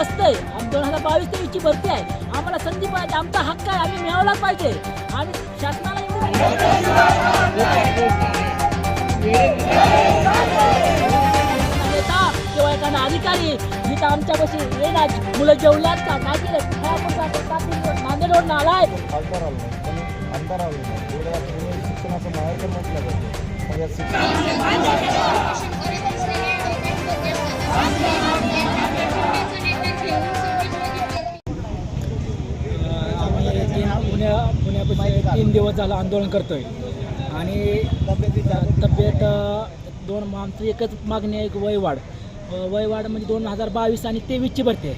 बसतंय आणि दोन हजार बावीस तेवीसची भरती आहे. आम्हाला संधी पाहिजे आमचा हक्क आहे. आम्ही मिळवलाच पाहिजे. आणि शासनाला नेता किंवा एखादा अधिकारी जिथं आमच्यापाशी येणार मुलं जेवल्यात का? काय केलं? काय आपण जातो? का तीन दिवस झालं आंदोलन करतोय. आणि तब्येत दोन आमची एकच मागणी आहे एक वयवाढ वयवाढ म्हणजे दोन हजार बावीस आणि तेवीसची भरते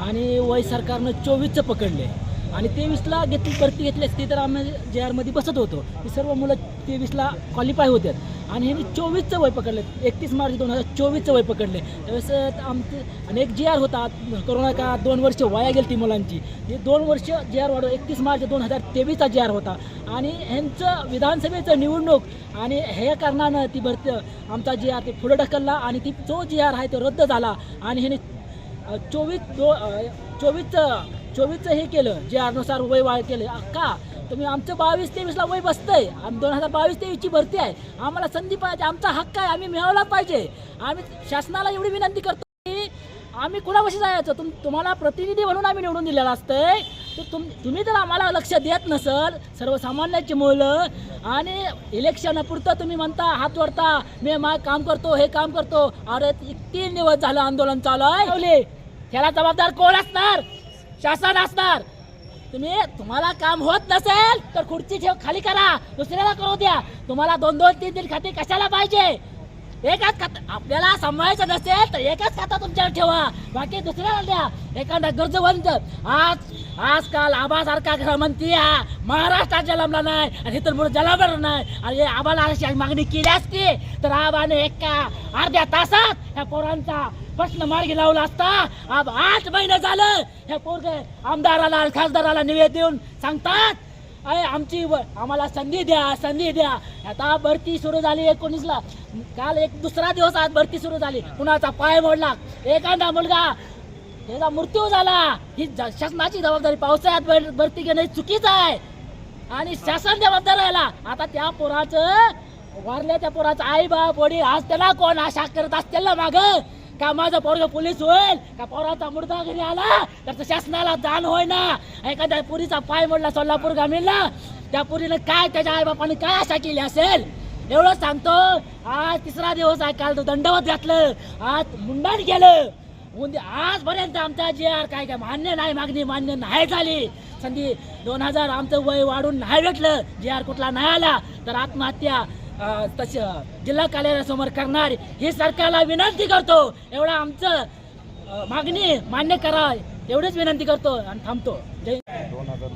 आणि वय सरकारनं चोवीसचं पकडले आणि तेवीसला घेतली भरती घेतली असती तर आम्ही जे आरमध्ये बसत होतो. ही सर्व मुलं तेवीसला क्वालिफाय होतात आणि ह्यांनी चोवीसचं वय पकडले. एकतीस मार्च दोन हजार चोवीसचं वय पकडले. त्यावेळेस आमचे आणि एक जे आर होता करोना काळात दोन वर्ष वाया गेली ती मुलांची. हे दोन वर्ष जे आर वाढव एकतीस मार्च दोन हजार तेवीसचा जे आर होता. आणि ह्यांचं विधानसभेचं निवडणूक आणि ह्या कारणानं ती भरती आमचा जे आर ते पुढं ढकलला आणि ती जो जे आर आहे तो रद्द झाला. आणि ह्याने चोवीस दो चोवीसचं चोवीसचं हे केलं जे अनुसार वय वाढ केलं. का तुम्ही आमचं बावीस तेवीसला वय बसतंय. आम्ही दोन हजार बावीस तेवीसची भरती आहे. आम्हाला संधी पाहिजे आमचा हक्क आहे आम्ही मिळवला पाहिजे. आम्ही शासनाला एवढी विनंती करतो की आम्ही कुणापाशी जायचं? तुम तुम्हाला प्रतिनिधी म्हणून आम्ही निवडून दिलेलं असतंय. तर तुम तुम्ही जर आम्हाला लक्ष देत नसल सर्वसामान्याची मुलं आणि इलेक्शनापुरतं तुम्ही म्हणता हात वरता मी मा काम करतो हे काम करतो. अरे तीन दिवस झालं आंदोलन चालू आहे. त्याला जबाबदार कोण असणार? शासन असणार. तुम्ही तुम्हाला काम होत नसेल तर खुर्ची ठेव खाली करा. दुसऱ्याला करू द्या. तुम्हाला दोन दोन तीन तीन खाती कशाला पाहिजे? एकाच खात आपल्याला सांभाळायचं नसेल तर एकाच खाता तुमच्यावर ठेवा. बाकी दुसऱ्याला द्या. एखादा गरजवंत. आज आजकाल आबासारखा गृहमंत्री हा महाराष्ट्रात जन्मला नाही आणि इथं मुलं जन्मणार नाही. आणि आबाला अशी मागणी केली असती तर आबाने एका अर्ध्या तासात ह्या पोरांचा प्रश्न मार्गी लावला असता. आब आठ महिने झालं. ह्या पोरगे आमदाराला खासदाराला निवेद देऊन सांगतात अरे आमची व- आम्हाला संधी द्या संधी द्या. आता भरती सुरू झाली एकोणीसला. काल एक दुसरा दिवस आज भरती सुरू झाली. कुणाचा पाय मोडला? एखादा मुलगा त्याचा मृत्यू झाला. ही शासनाची जबाबदारी पावसाळ्यात भर- भरती घेणे चुकीचं आहे. आणि शासन जबाबदार राहिला. आता त्या पोराचं वारल्या त्या पोराचं आई बाप वडील आज त्याला कोण आशा करत असतील ना मागं? का माझं पोरग पोलीस होईल? का पोराचा मुर्दा घरी आला? तर शासनाला जाण होय ना एखाद्या पुरीचा पाय मोडला सोलापूर ग्रामीणला त्या पुरीनं काय त्याच्या आई बापाने काय आशा केली असेल? एवढं सांगतो. आज तिसरा दिवस आहे काल तो दंडवत घातलं. आज मुंडण केलं. उद्या आजपर्यंत आमचा जे आर काय काय मान्य नाही मागणी मान्य नाही झाली. संधी दोन हजार आमचं वय वाढून नाही भेटलं. जे आर कुठला नाही आला तर आत्महत्या तस जिल्हा कार्यालयासमोर करणार ही सरकारला विनंती करतो. एवढा आमचं मागणी मान्य करा एवढीच विनंती करतो आणि थांबतो. जय दोन हजार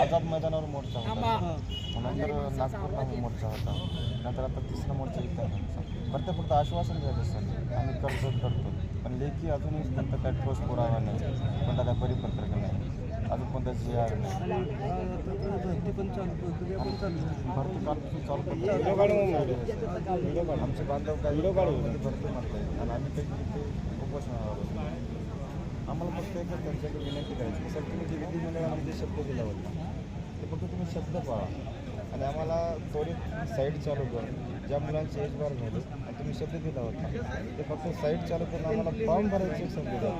आझाद मैदानावर मोर्चा. होता. नंतर नागपूरला मोर्चा होता. नंतर आता तिसरा मोर्चा इथं आहे आमचा. फक्त फक्त आश्वासन द्यायचं सर. आम्ही करतो करतो. पण लेखी अजूनही काय ठोस पुरावा नाही. कोणता काय परिपत्रक नाही. अजून जी भरती पण चालू प्रक्रिया पण चालू भरती कालपासून चालू करतो आमचे बांधव काय भरती म्हणतात आणि आम्ही ते उपोषणावर आम्हाला फक्त एकच त्यांच्याकडे विनंती करायची सर तुम्ही जे विधिमंडळामध्ये शब्द दिला होता ते फक्त तुम्ही शब्द पाळा आणि आम्हाला त्वरित साईड चालू करून ज्या मुलांची एज बार झाली आणि तुम्ही शब्द दिला होता. ते फक्त साईट चालू करून आम्हाला फॉर्म भरायची संधी द्या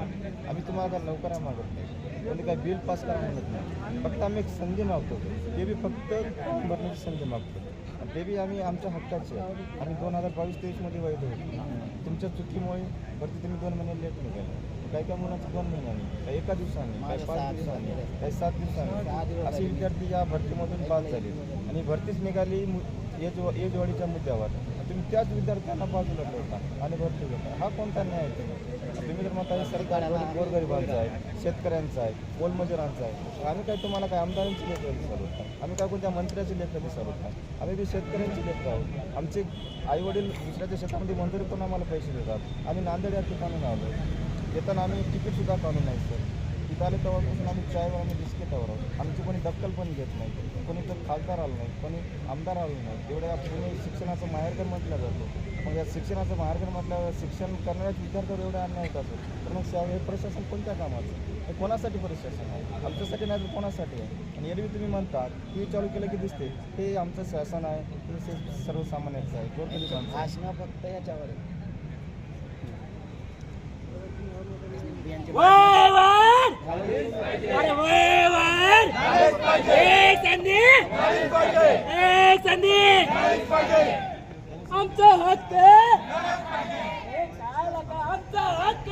आम्ही तुम्हाला काय नोकऱ्या मागत नाही. कोणी काय बिल पास करा म्हणत नाही. फक्त आम्ही एक संधी मागतो. ते बी फक्त फॉर्म भरण्याची संधी मागतो. ते बी आम्ही आमच्या हक्काचे. आम्ही दोन हजार बावीस तेवीसमध्ये वैध होतो. तुमच्या चुकीमुळे भरती तुम्ही दोन महिने लेट निघाले. काही काही मुलांचं दोन महिन्यांनी काही एका दिवसाने काही पाच दिवसांनी. काही सात दिवसांनी. असे विद्यार्थी या भरतीमधून पास झाले. आणि भरतीच निघाली मु- एज एजवाढीच्या मुद्द्यावर. तुम्ही त्याच विद्यार्थ्यांना बाजूला ठेवता आणि भरती घेता हा कोणता न्याय आहे? तुम्ही जर म्हणता सरकार गोरगरिबांचा आहे शेतकऱ्यांचा आहे मोलमजुरांचं आहे आम्ही काय तुम्हाला काय आमदारांची लेखं दिसत होता आम्ही काय कोणत्या मंत्र्याची लेखं दिसत होता आम्ही बी शेतकऱ्यांची लेखं आहोत. आमचे आईवडील दुसऱ्याच्या शेतामध्ये मंजुरी पण आम्हाला पैसे देतात. आम्ही नांदेड या ठिकाणी आलो. येताना आम्ही तिकीटसुद्धा काढून नाही सर. तिथं आले तेव्हापासून आम्ही चायवर आम्ही बिस्किटावर आहोत आमची कोणी दक्कल पण घेत नाही कोणी तर खासदार आलं नाही कोणी आमदार आलं नाही. एवढ्या पुणे शिक्षणाचं माहेरघर म्हटलं जातं. मग या शिक्षणाचं माहेरघर म्हटल्यावर शिक्षण करणाऱ्याच विद्यार्थ्यावर एवढा अन्याय होत? असेल तर मग सा- हे प्रशासन कोणत्या कामाचं? हे कोणासाठी प्रशासन आहे? आमच्यासाठी नाही तर कोणासाठी आहे? आणि एरवी तुम्ही म्हणता टी व्ही चालू केलं की दिसते हे आमचं शासन आहे हे से- सर्वसामान्यांचं आहे. गोरगरिबांचं. भाषण फक्त याच्यावर आहे. वयवाड अरे वयवाड ए संधी ए संधी आमचा हक्क. आमचा हक्क.